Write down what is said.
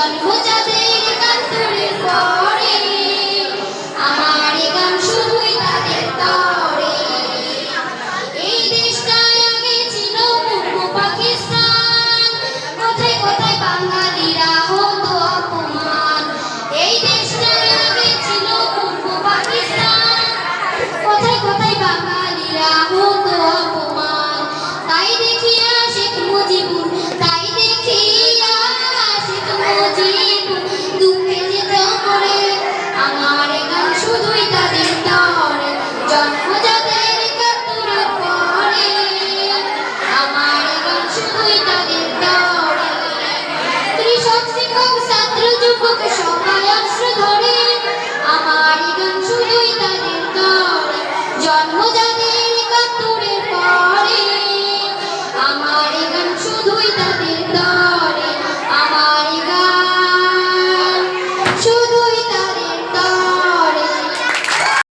জন্ম ব্রহ্মজাত